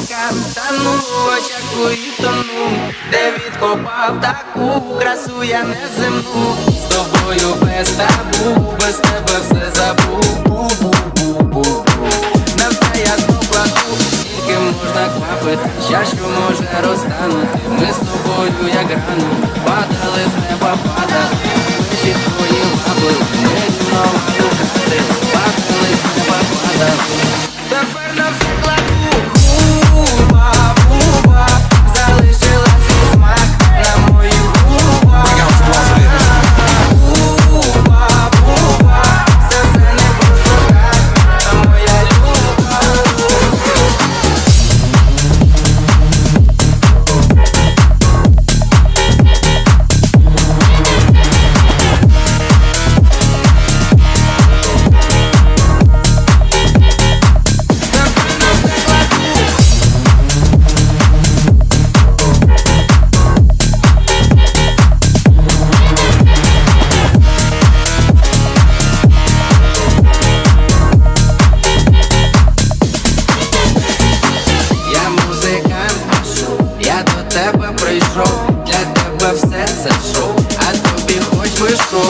музикант, тану в твоїх тону, де відкопав таку красу я неземну З тобою без табу, без тебе все забув можна квапити, щастя може розтанути. Ми з тобою як рано, падали до тебе прийшов, для тебе все це шоу, а тобі хоч би що,